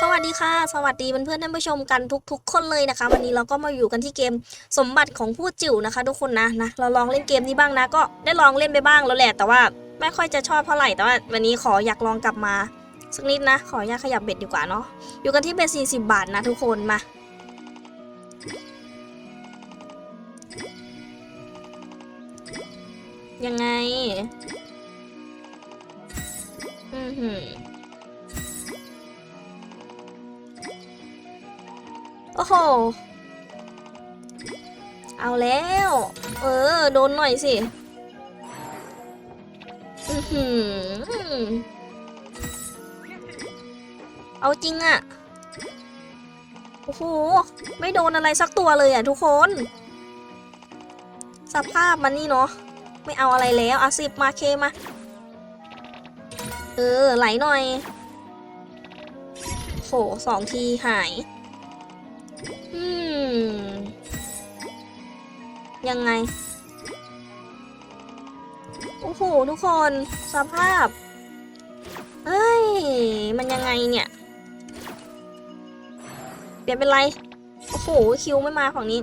สวัสดีค่ะ สวัสดีเพื่อนๆท่านผู้ชมกันทุก ๆ คนเลยนะคะ วันนี้เราก็มาอยู่กันที่เกมสมบัติของผู้จิ๋วนะคะ ทุกคนนะนะเราลองเล่นเกมนี้บ้างนะ ก็ได้ลองเล่นไปบ้างแล้วแหละ แต่ว่าไม่ค่อยจะชอบเท่าไหร่แต่ว่าวันนี้ขออยากลองกลับมาสักนิดนะ ขออยากขยับเบ็ดดีกว่าเนาะอยู่กันที่เบ็ด40 บาทนะทุกคนมายังไง อือหือ โอ้โห เอาแล้ว เออ โดนหน่อยสิ อือหือ เอาจริงอะโอ้โห ไม่โดนอะไรสักตัวเลยอะทุกคน สภาพมันนี่เนาะ ไม่เอาอะไรแล้วอาสิบมาเคมา เออ ไหลหน่อยโหสองทีหาย อืม ยังไง โอ้โห ทุกคนสภาพ เฮ้ย มันยังไงเนี่ย เปลี่ยนเป็นไร โอ้โห คิวไม่มาฝั่งนี้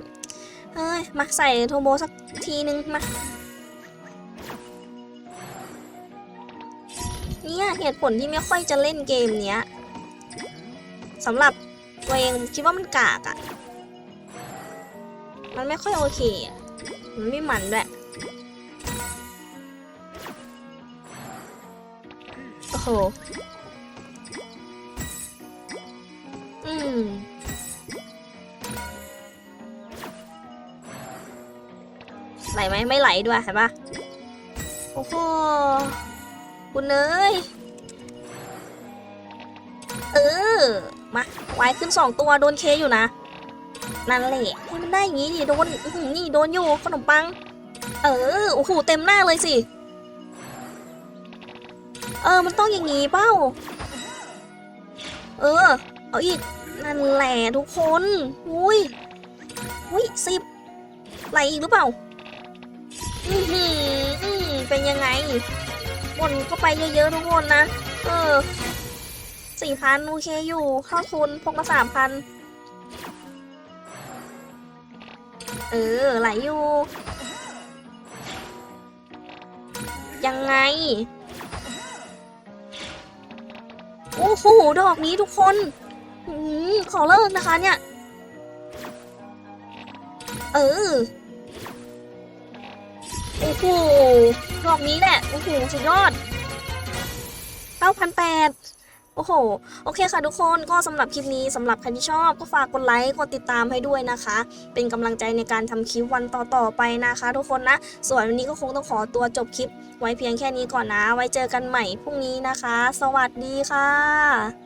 เฮ้ย มาใส่โทโบสักทีนึง มา เนี่ย เหตุผลที่ไม่ค่อยจะเล่นเกมเนี้ยสำหรับ ตัวเองคิดว่ามันกากอะมันไม่ค่อยโอเคอะมันไม่มันด้วยโอ้โห อืมไหลไหมไม่ไหลด้วยเห็นปะโอ้โหคุณเนยเออ มาวายขึ้นสองตัวโดนเคอยู่นะ นั่นแหละให้มันได้อย่างนี้ดิโดนนี่โดนอยู่ขนมปัง เออโอ้โหเต็มหน้าเลยสิเออ มันต้องอย่างนี้เป้า เออ เอาอีก นั่นแหละทุกคน อุ้ย อุ้ยสิบไหลอีกหรือเปล่า อือหือเป็นยังไงวนเข้าไปเยอะๆทุกคนนะ เออ สี่พันโอเคอยู่เข้าทุนพกมาสามพันเออไหลอยู่ ยังไง โอ้โห ดอกนี้ทุกคนอขอเลิกนะคะเนี่ย เออ โอ้โห ดอกนี้แหละ โอ้โห สุดยอด9,800 โอ้โห โอเคค่ะทุกคนก็สำหรับคลิปนี้สำหรับใครที่ชอบ ก็ฝากกดไลค์กดติดตามให้ด้วยนะคะ เป็นกำลังใจในการทำคลิปวันต่อๆไปนะคะ ทุกคนนะ ส่วนวันนี้ก็คงต้องขอตัวจบคลิป ไว้เพียงแค่นี้ก่อนนะ ไว้เจอกันใหม่พรุ่งนี้นะคะ สวัสดีค่ะ